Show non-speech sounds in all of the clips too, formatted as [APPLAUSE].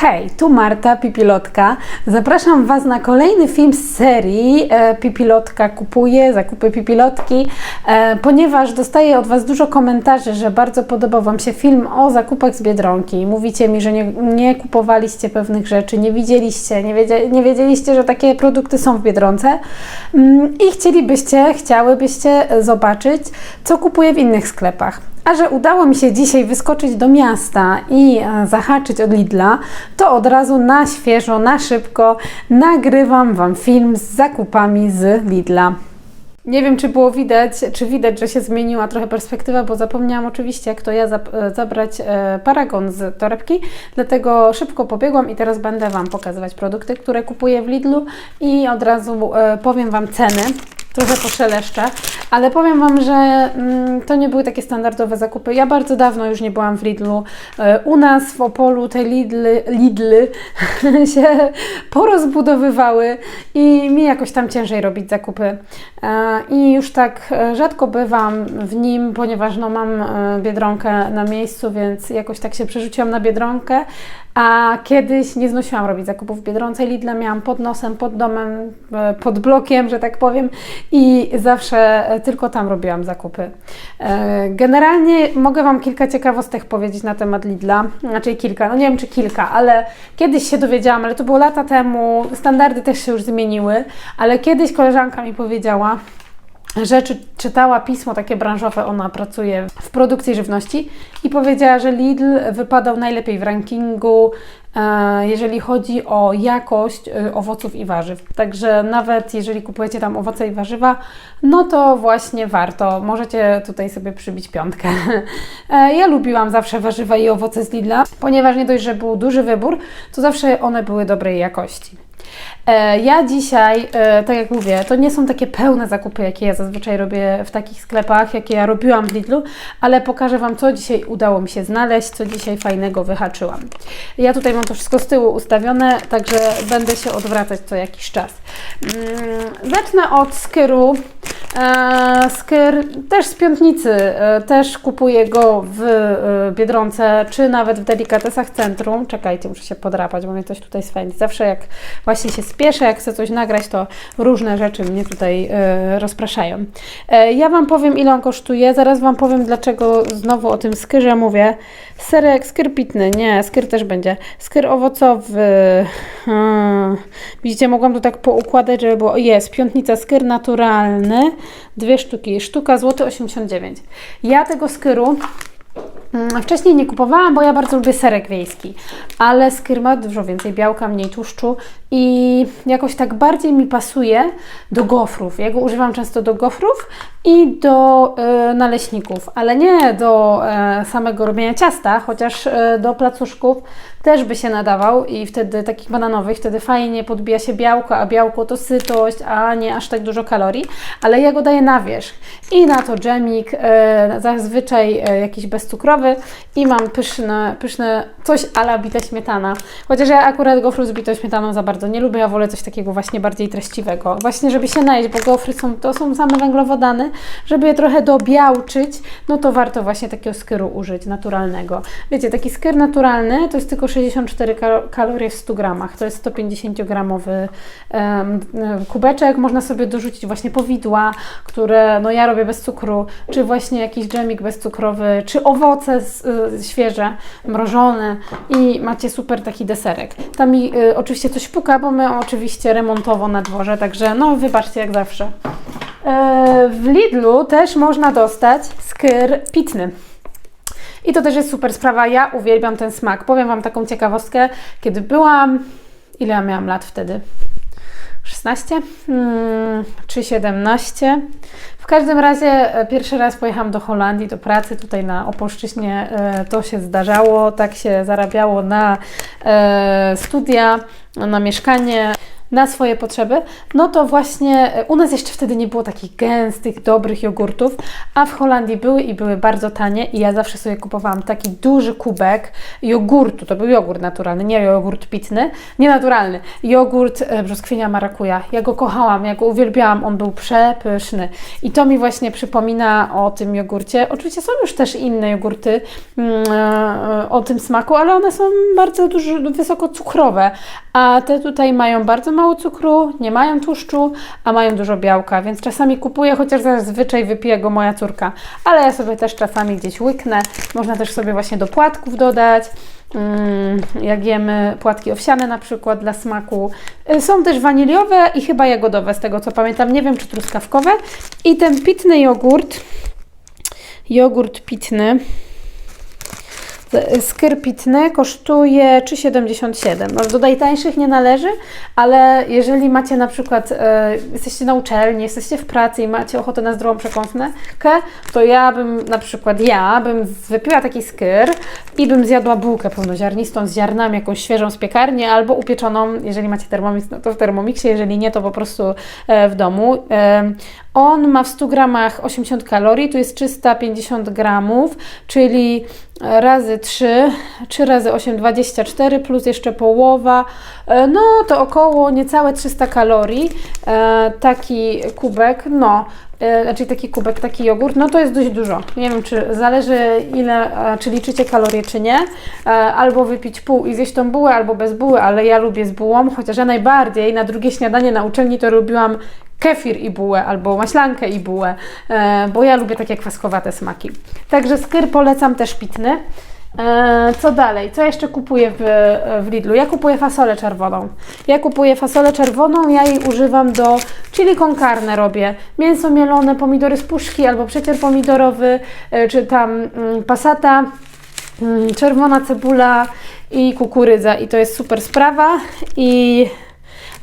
Hej, tu Marta Pipilotka. Zapraszam Was na kolejny film z serii e, Pipilotka kupuje, zakupy Pipilotki, e, ponieważ dostaję od Was dużo komentarzy, że bardzo podobał Wam się film o zakupach z Biedronki. Mówicie mi, że nie, nie kupowaliście pewnych rzeczy, nie widzieliście, nie, nie wiedzieliście, że takie produkty są w Biedronce mm, i chcielibyście, chciałybyście zobaczyć, co kupuję w innych sklepach. A że udało mi się dzisiaj wyskoczyć do miasta i e, zahaczyć od Lidla, to od razu na świeżo, na szybko nagrywam Wam film z zakupami z Lidla. Nie wiem, czy było widać, czy widać, że się zmieniła trochę perspektywa, bo zapomniałam oczywiście, jak to ja e, zabrać e, paragon z torebki, dlatego szybko pobiegłam i teraz będę Wam pokazywać produkty, które kupuję w Lidlu i od razu powiem Wam ceny. Trochę poszeleszczę, ale powiem Wam, że mm, to nie były takie standardowe zakupy. Ja bardzo dawno już nie byłam w Lidlu. E, U nas w Opolu te Lidly, Lidly [LAUGHS] się porozbudowywały i mi jakoś tam ciężej robić zakupy. E, I już tak e, rzadko bywam w nim, ponieważ no, mam Biedronkę na miejscu, więc jakoś tak się przerzuciłam na Biedronkę. A kiedyś nie znosiłam robić zakupów w Biedronce. Lidla miałam pod nosem, pod domem, e, pod blokiem, że tak powiem. I zawsze e, tylko tam robiłam zakupy. E, Generalnie mogę Wam kilka ciekawostek powiedzieć na temat Lidla, znaczy kilka, no nie wiem czy kilka, ale kiedyś się dowiedziałam, ale to było lata temu, standardy też się już zmieniły, ale kiedyś koleżanka mi powiedziała, że czy, czytała pismo takie branżowe, ona pracuje w produkcji żywności i powiedziała, że Lidl wypadał najlepiej w rankingu, e, jeżeli chodzi o jakość e, owoców i warzyw. Także nawet jeżeli kupujecie tam owoce i warzywa, no to właśnie warto. Możecie tutaj sobie przybić piątkę. [LAUGHS] E, ja lubiłam zawsze warzywa i owoce z Lidla, ponieważ nie dość, że był duży wybór, to zawsze one były dobrej jakości. E, Ja dzisiaj, e, tak jak mówię, to nie są takie pełne zakupy, jakie ja zazwyczaj robię w takich sklepach, jakie ja robiłam w Lidlu, ale pokażę Wam, co dzisiaj udało mi się znaleźć, co dzisiaj fajnego wyhaczyłam. Ja tutaj mam to wszystko z tyłu ustawione, także będę się odwracać co jakiś czas. Mm, Zacznę od skyru. E, Skyr też z piątnicy, e, też kupuję go w e, Biedronce, czy nawet w delikatesach centrum. Czekajcie, muszę się podrapać, bo mnie coś tutaj swędzi. Zawsze jak właśnie się spieszę, jak chcę coś nagrać, to różne rzeczy mnie tutaj rozpraszają. Ja Wam powiem, ile on kosztuje, zaraz Wam powiem, dlaczego znowu o tym skyrze mówię. Serek, skyr pitny, nie, skyr też będzie. Skyr owocowy. Hmm. Widzicie, mogłam to tak poukładać, żeby było. Jest, piątnica skyr naturalny, dwie sztuki. Sztuka złoty 89. Ja tego mm, wcześniej nie kupowałam, bo ja bardzo lubię serek wiejski, ale skyr ma dużo więcej białka, mniej tłuszczu i jakoś tak bardziej mi pasuje do gofrów. Ja go używam często do gofrów i do e, naleśników, ale nie do e, samego robienia ciasta, chociaż e, do placuszków też by się nadawał i wtedy takich bananowych, wtedy fajnie podbija się białko, a białko to sytość, a nie aż tak dużo kalorii, ale ja go daję na wierzch i na to dżemik, e, zazwyczaj e, jakiś bezcukrowy i mam pyszne, pyszne coś ala bita śmietana, chociaż ja akurat gofru z bitą śmietaną za bardzo nie lubię, ja wolę coś takiego właśnie bardziej treściwego, właśnie żeby się najeść, bo gofry są, to są same węglowodany, żeby je trochę dobiałczyć, no to warto właśnie takiego skyru użyć, naturalnego. Wiecie, taki skyr naturalny to jest tylko 64 kal- kalorie w 100 gramach, to jest 150 gramowy em, kubeczek, można sobie dorzucić właśnie powidła, które no ja robię bez cukru, czy właśnie jakiś dżemik bezcukrowy, czy owoce z, y, świeże, mrożone i macie super taki deserek. Tam mi y, oczywiście coś puka, bo my oczywiście remontowo na dworze, także no wybaczcie jak zawsze. E, W Lidlu też można dostać skyr pitny. I to też jest super sprawa. Ja uwielbiam ten smak. Powiem Wam taką ciekawostkę. Kiedy byłam. Ile ja miałam lat wtedy? 16 hmm, czy 17. W każdym razie e, pierwszy raz pojechałam do Holandii do pracy. Tutaj na Opolszczyźnie e, to się zdarzało. Tak się zarabiało na e, studia, na mieszkanie. Na swoje potrzeby, no to właśnie e, u nas jeszcze wtedy nie było takich gęstych, dobrych jogurtów, a w Holandii były i były bardzo tanie i ja zawsze sobie kupowałam taki duży kubek jogurtu, to był jogurt naturalny, nie jogurt pitny, nie naturalny, jogurt e, brzoskwinia marakuja. Ja go kochałam, ja go uwielbiałam, on był przepyszny i to mi właśnie przypomina o tym jogurcie. Oczywiście są już też inne jogurty mm, e, o tym smaku, ale one są bardzo dużo, wysoko cukrowe, a te tutaj mają bardzo mało cukru, nie mają tłuszczu, a mają dużo białka, więc czasami kupuję, chociaż zazwyczaj wypije go moja córka, ale ja sobie też czasami gdzieś łyknę. Można też sobie właśnie do płatków dodać. Mm, Jak jemy płatki owsiane na przykład dla smaku. Y, Są też waniliowe i chyba jagodowe, z tego co pamiętam. Nie wiem, czy truskawkowe. I ten pitny jogurt, jogurt pitny, Skyr pitny kosztuje 3,77. No, do najtańszych nie należy, ale jeżeli macie na przykład, e, jesteście na uczelni, jesteście w pracy i macie ochotę na zdrową przekąskę, to ja bym, na przykład ja bym wypiła taki skyr i bym zjadła bułkę pełnoziarnistą z ziarnami, jakąś świeżą z piekarni albo upieczoną, jeżeli macie termomix, no to w termomiksie, jeżeli nie, to po prostu e, w domu. E, on ma w 100 gramach 80 kalorii, tu jest 350 gramów, czyli razy 3, 3 razy 8, 24, plus jeszcze połowa, e, no to około niecałe 300 kalorii. E, Taki kubek, no, e, znaczy taki kubek, taki jogurt, no to jest dość dużo. Nie wiem, czy zależy ile, e, czy liczycie kalorie, czy nie. E, Albo wypić pół i zjeść tą bułę, albo bez buły, ale ja lubię z bułą, chociaż ja najbardziej na drugie śniadanie na uczelni to robiłam kefir i bułę, albo maślankę i bułę, e, bo ja lubię takie kwaskowate smaki. Także skyr polecam też pitny. E, Co dalej? Co jeszcze kupuję w, w Lidlu? Ja kupuję fasolę czerwoną. Ja kupuję fasolę czerwoną, ja jej używam do chili con carne robię. Mięso mielone, pomidory z puszki albo przecier pomidorowy, e, czy tam mm, passata, mm, czerwona cebula i kukurydza i to jest super sprawa i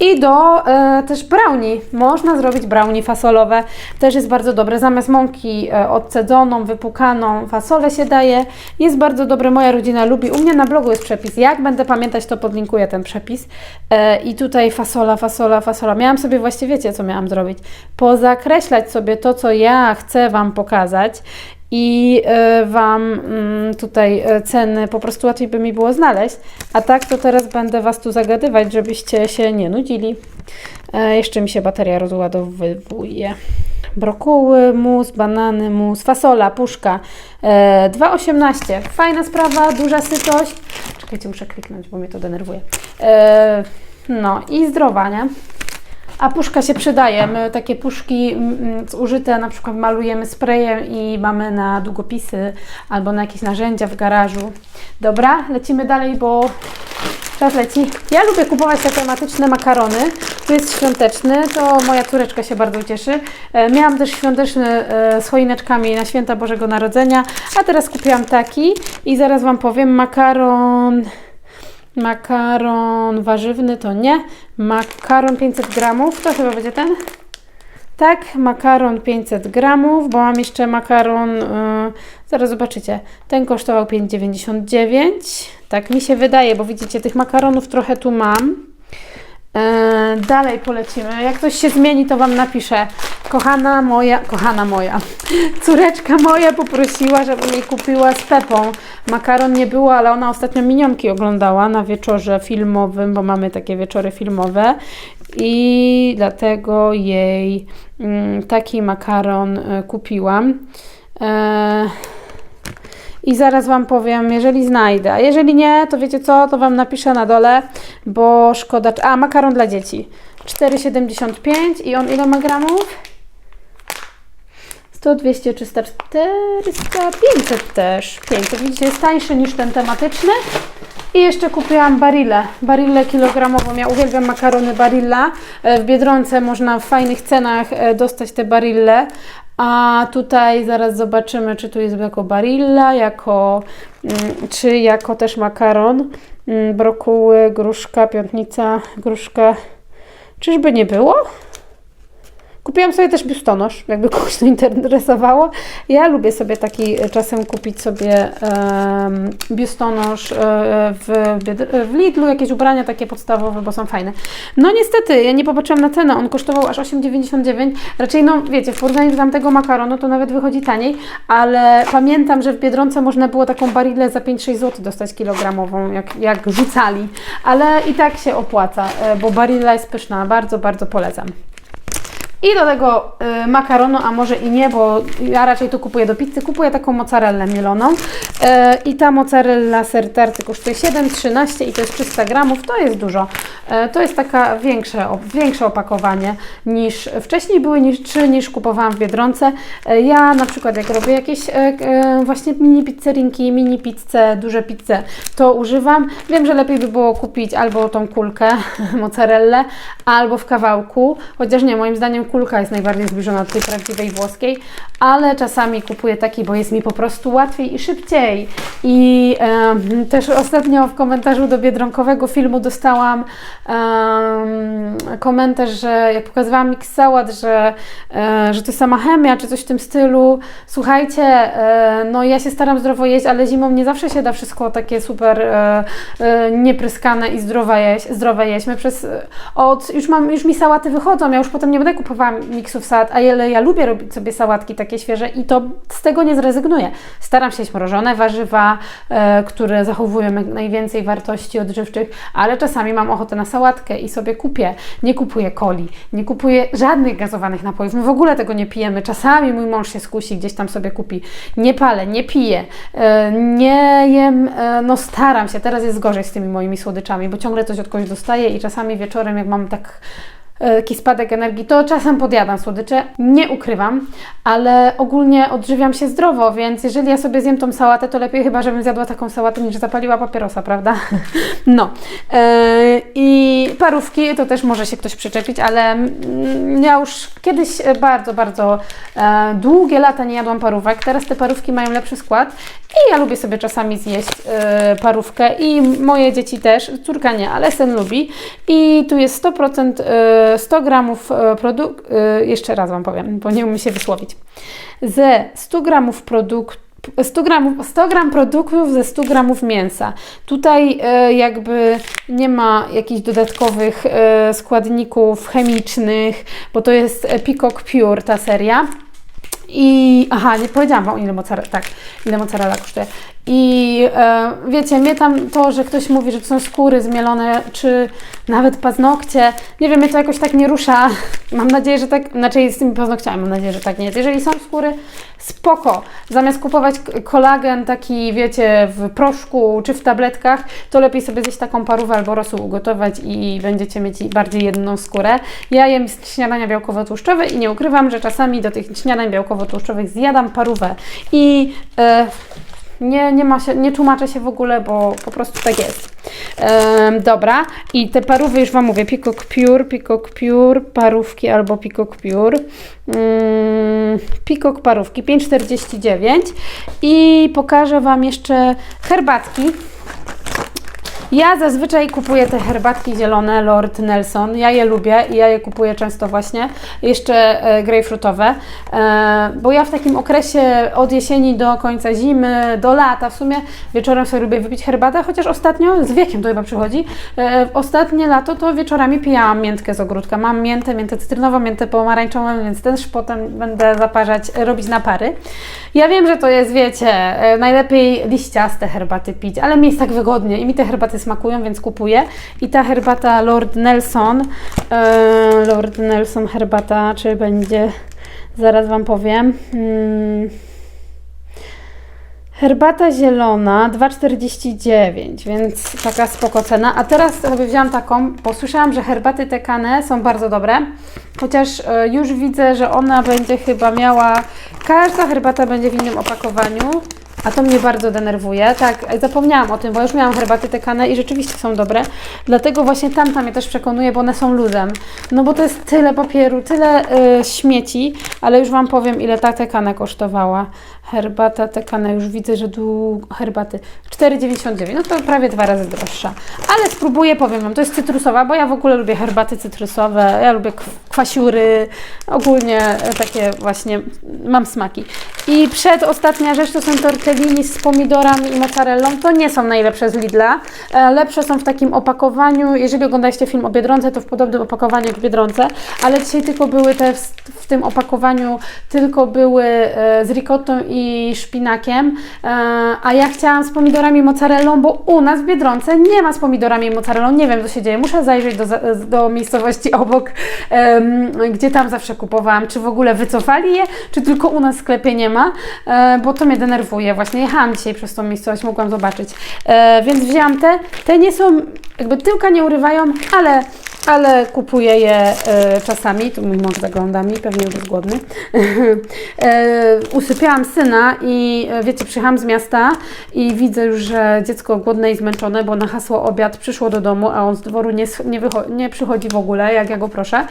i do e, też brownie. Można zrobić brownie fasolowe. Też jest bardzo dobre. Zamiast mąki e, odcedzoną, wypukaną, fasolę się daje. Jest bardzo dobre. Moja rodzina lubi. U mnie na blogu jest przepis. Jak będę pamiętać, to podlinkuję ten przepis. E, I tutaj fasola, fasola, fasola. Miałam sobie właściwie, wiecie, co miałam zrobić? Pozakreślać sobie to, co ja chcę Wam pokazać i e, Wam mm, tutaj e, ceny po prostu łatwiej by mi było znaleźć. A tak to teraz będę Was tu zagadywać, żebyście się nie nudzili. E, Jeszcze mi się bateria rozładowuje. Brokuły, mus, banany, mus, fasola, puszka. E, 2,18. Fajna sprawa, duża sytość. Czekajcie, muszę kliknąć, bo mnie to denerwuje. No i zdrowa, nie? A puszka się przydaje. My takie puszki mm, zużyte na przykład malujemy sprayem i mamy na długopisy albo na jakieś narzędzia w garażu. Dobra, lecimy dalej, bo czas leci. Ja lubię kupować te tematyczne makarony. Tu jest świąteczny, to moja córeczka się bardzo cieszy. E, Miałam też świąteczny e, z choineczkami na święta Bożego Narodzenia, a teraz kupiłam taki i zaraz Wam powiem makaron... Makaron warzywny to nie. Makaron 500 gramów, to chyba będzie ten. Tak, makaron 500 gramów, bo mam jeszcze makaron, yy, zaraz zobaczycie, ten kosztował 5,99. Tak mi się wydaje, bo widzicie, tych makaronów trochę tu mam. Yy, dalej polecimy. Jak coś się zmieni, to Wam napiszę. Kochana moja, kochana moja, córeczka moja poprosiła, żebym jej kupiła z Pepą. Makaron nie było, ale ona ostatnio minionki oglądała na wieczorze filmowym, bo mamy takie wieczory filmowe i dlatego jej mm, taki makaron e, kupiłam. E, i zaraz Wam powiem, jeżeli znajdę. A jeżeli nie, to wiecie co, to Wam napiszę na dole, bo szkoda. A, makaron dla dzieci. 4,75 i on ile ma gramów? 100, 200, 300, 400, 500 też. 500, widzicie, jest tańszy niż ten tematyczny. I jeszcze kupiłam barillę, barillę kilogramową. Ja uwielbiam makarony Barilla. E, W Biedronce można w fajnych cenach e, dostać te barille. A tutaj zaraz zobaczymy, czy tu jest jako barilla, jako, mm, czy jako też makaron. Mm, Brokuły, gruszka, piątnica, gruszka. Czyżby nie było? Kupiłam sobie też biustonosz, jakby kogoś to interesowało. Ja lubię sobie taki e, czasem kupić sobie um, biustonosz e, w, Biedr- w Lidlu, jakieś ubrania takie podstawowe, bo są fajne. No niestety, ja nie popatrzyłam na cenę, on kosztował aż 8,99. Raczej, no wiecie, w porównaniu do tamtego makaronu to nawet wychodzi taniej, ale pamiętam, że w Biedronce można było taką barillę za 5-6 zł dostać kilogramową, jak, jak rzucali, ale i tak się opłaca, e, bo barilla jest pyszna, bardzo, bardzo polecam. I do tego y, makaronu, a może i nie, bo ja raczej tu kupuję do pizzy, kupuję taką mozzarellę mieloną. Y, I ta mozzarella ser tarty kosztuje 7,13 i to jest 300 gramów, to jest dużo. Y, to jest taka większe, większe opakowanie niż wcześniej były, niż, czy niż kupowałam w Biedronce. Y, ja na przykład jak robię jakieś y, y, właśnie mini pizzerinki, mini pizzę, duże pizze, to używam. Wiem, że lepiej by było kupić albo tą kulkę, [LAUGHS] mozzarellę, albo w kawałku, chociaż nie, moim zdaniem kulka jest najbardziej zbliżona do tej prawdziwej włoskiej, ale czasami kupuję taki, bo jest mi po prostu łatwiej i szybciej. I em, też ostatnio w komentarzu do Biedronkowego filmu dostałam em, komentarz, że jak pokazywałam mix sałat, że, e, że to sama chemia, czy coś w tym stylu. Słuchajcie, e, no ja się staram zdrowo jeść, ale zimą nie zawsze się da wszystko takie super e, e, niepryskane i zdrowe jeść. Zdrowe jeść. My przez, od, już, mam, już mi sałaty wychodzą, ja już potem nie będę kupowała miksów sałat, ale ja lubię robić sobie sałatki takie świeże i to z tego nie zrezygnuję. Staram się jeść mrożone warzywa, e, które zachowują najwięcej wartości odżywczych, ale czasami mam ochotę na sałatkę i sobie kupię. Nie kupuję coli, nie kupuję żadnych gazowanych napojów. My w ogóle tego nie pijemy. Czasami mój mąż się skusi, gdzieś tam sobie kupi. Nie palę, nie piję, e, nie jem, e, no staram się. Teraz jest gorzej z tymi moimi słodyczami, bo ciągle coś od kogoś dostaję i czasami wieczorem, jak mam tak taki spadek energii, to czasem podjadam słodycze, nie ukrywam, ale ogólnie odżywiam się zdrowo, więc jeżeli ja sobie zjem tą sałatę, to lepiej chyba, żebym zjadła taką sałatę, niż zapaliła papierosa, prawda? [LAUGHS] No. E, I parówki, to też może się ktoś przyczepić, ale mm, ja już kiedyś e, bardzo, bardzo e, długie lata nie jadłam parówek, teraz te parówki mają lepszy skład i ja lubię sobie czasami zjeść e, parówkę i moje dzieci też, córka nie, ale syn lubi i tu jest 100% e, 100 gramów produktu, jeszcze raz Wam powiem, bo nie umiem się wysłowić, ze 100 gramów produktu 100 gramów, 100 gram produktów ze 100 gramów mięsa. Tutaj e, jakby nie ma jakichś dodatkowych e, składników chemicznych, bo to jest e, Peacock Pure ta seria. I aha, nie powiedziałam Wam ile mozzarella, tak, ile mozzarella kosztuje. I e, wiecie, mnie tam to, że ktoś mówi, że to są skóry zmielone, czy nawet paznokcie, nie wiem, mnie to jakoś tak nie rusza. [LAUGHS] Mam nadzieję, że tak, znaczy z tymi paznokciami mam nadzieję, że tak nie jest. Jeżeli są skóry, spoko. Zamiast kupować kolagen taki, wiecie, w proszku czy w tabletkach, to lepiej sobie zjeść taką parówę albo rosół ugotować i będziecie mieć bardziej jedną skórę. Ja jem śniadania białkowo-tłuszczowe i nie ukrywam, że czasami do tych śniadań białkowo-tłuszczowych zjadam parówę. I e, nie, nie, ma się, nie tłumaczę się w ogóle, bo po prostu tak jest. Em, dobra, i te parówy już Wam mówię, Peacock Pure, Peacock Pure, parówki albo Peacock Pure. Mm, Peacock parówki 5,49 i pokażę Wam jeszcze herbatki. Ja zazwyczaj kupuję te herbatki zielone Lord Nelson. Ja je lubię i ja je kupuję często właśnie. Jeszcze e, grejpfrutowe, e, bo ja w takim okresie od jesieni do końca zimy, do lata w sumie wieczorem sobie lubię wypić herbatę, chociaż ostatnio, z wiekiem to chyba przychodzi, e, ostatnie lato to wieczorami pijałam miętkę z ogródka. Mam miętę, miętę cytrynową, miętę pomarańczową, więc też potem będę zaparzać, robić napary. Ja wiem, że to jest, wiecie, najlepiej liściaste herbaty pić, ale mi jest tak wygodnie i mi te herbaty smakują, więc kupuję. I ta herbata Lord Nelson, e, Lord Nelson herbata, czy będzie, zaraz Wam powiem. Hmm. Herbata zielona 2,49, więc taka spoko cena. A teraz sobie wziąłam taką, bo słyszałam, że herbaty tekane są bardzo dobre. Chociaż e, już widzę, że ona będzie chyba miała, każda herbata będzie w innym opakowaniu. A to mnie bardzo denerwuje. Tak, zapomniałam o tym, bo już miałam herbaty tekane i rzeczywiście są dobre. Dlatego właśnie tamta mnie też przekonuje, bo one są luzem. No bo to jest tyle papieru, tyle y, śmieci, ale już Wam powiem, ile ta tekana kosztowała. Herbata tekana, już widzę, że tu herbaty 4,99, no to prawie dwa razy droższa. Ale spróbuję, powiem Wam, to jest cytrusowa, bo ja w ogóle lubię herbaty cytrusowe, ja lubię kw- kwasiury, ogólnie e, takie właśnie mam smaki. I przedostatnia rzecz to są tortellini z pomidorami i mozzarellą. To nie są najlepsze z Lidla. E, Lepsze są w takim opakowaniu. Jeżeli oglądaliście film o Biedronce, to w podobnym opakowaniu jak Biedronce, ale dzisiaj tylko były te w, w tym opakowaniu tylko były e, z ricottą i szpinakiem, e, a ja chciałam z pomidorami i mozzarellą, bo u nas w Biedronce nie ma z pomidorami i mozzarellą. Nie wiem, co się dzieje. Muszę zajrzeć do, do miejscowości obok, gdzie tam zawsze kupowałam. Czy w ogóle wycofali je, czy tylko u nas w sklepie nie ma, e, bo to mnie denerwuje. Właśnie jechałam dzisiaj przez tą miejscowość, mogłam zobaczyć. E, więc wzięłam te. Te nie są, jakby tyłka nie urywają, ale ale kupuję je e, czasami. Tu mój mąż zagląda mi, pewnie już jest głodny. [LAUGHS] usypiałam syna i wiecie, przyjechałam z miasta i widzę już, że dziecko głodne i zmęczone, bo na hasło obiad przyszło do domu, a on z dworu nie, nie, nie przychodzi w ogóle, jak ja go proszę.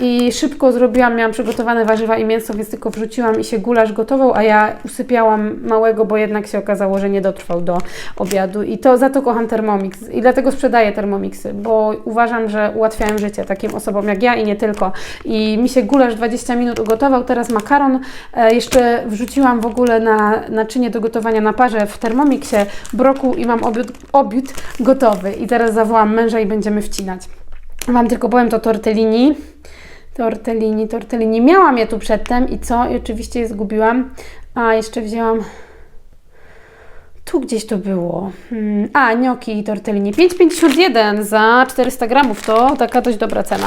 I szybko zrobiłam, miałam przygotowane warzywa i mięso, więc tylko wrzuciłam i się gulasz gotował, a ja usypiałam małego, bo jednak się okazało, że nie dotrwał do obiadu. I to za to kocham Thermomix i dlatego sprzedaję Thermomixy, bo uważam, że ułatwiają życie takim osobom jak ja i nie tylko. I mi się gulasz 20 minut ugotował, teraz makaron. E, jeszcze wrzuciłam w ogóle na naczynie do gotowania na parze w Thermomixie brokuł i mam obiad, obiad gotowy. I teraz zawołam męża i będziemy wcinać. Wam tylko powiem to tortellini. Tortellini, tortellini. Miałam je tu przedtem i co? I oczywiście je zgubiłam. A, jeszcze wzięłam... Tu gdzieś to było. Hmm, A, gnocchi i tortellini. 5,51 za 400 gramów to taka dość dobra cena.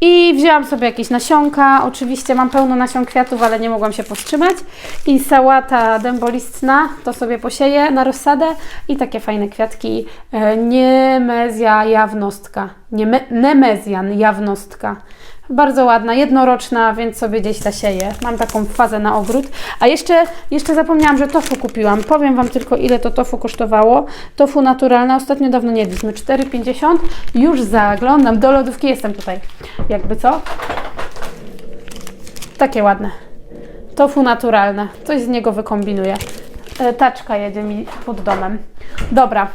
I wzięłam sobie jakieś nasionka. Oczywiście mam pełno nasion kwiatów, ale nie mogłam się powstrzymać. I sałata dębolistna, to sobie posieję na rozsadę. I takie fajne kwiatki. E, Niemezja jawnostka. Nieme, nemezjan jawnostka. Bardzo ładna, jednoroczna, więc sobie gdzieś zasieję. Mam taką fazę na ogród. A jeszcze, jeszcze zapomniałam, że tofu kupiłam. Powiem Wam tylko, ile to tofu kosztowało. Tofu naturalne, ostatnio dawno nie jedliśmy, 4,50. Już zaglądam, do lodówki jestem tutaj. Jakby co? Takie ładne. Tofu naturalne. Coś z niego wykombinuję. E, taczka jedzie mi pod domem. Dobra.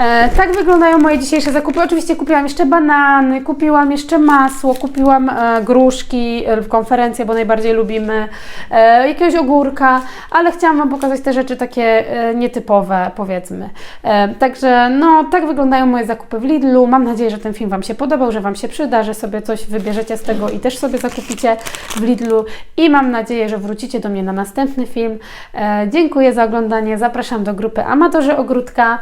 E, tak wyglądają moje dzisiejsze zakupy. Oczywiście kupiłam jeszcze banany, kupiłam jeszcze masło, kupiłam e, gruszki e, w konferencję, bo najbardziej lubimy, e, jakiegoś ogórka, ale chciałam Wam pokazać te rzeczy takie e, nietypowe, powiedzmy. E, także no, tak wyglądają moje zakupy w Lidlu. Mam nadzieję, że ten film Wam się podobał, że Wam się przyda, że sobie coś wybierzecie z tego i też sobie zakupicie w Lidlu. I mam nadzieję, że wrócicie do mnie na następny film. E, dziękuję za oglądanie. Zapraszam do grupy Amatorzy Ogródka.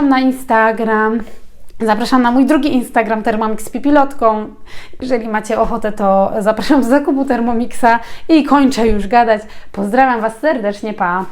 Zapraszam na Instagram. Zapraszam na mój drugi Instagram Thermomix Pipilotką. Jeżeli macie ochotę, to zapraszam do zakupu Thermomixa i kończę już gadać. Pozdrawiam Was serdecznie, pa!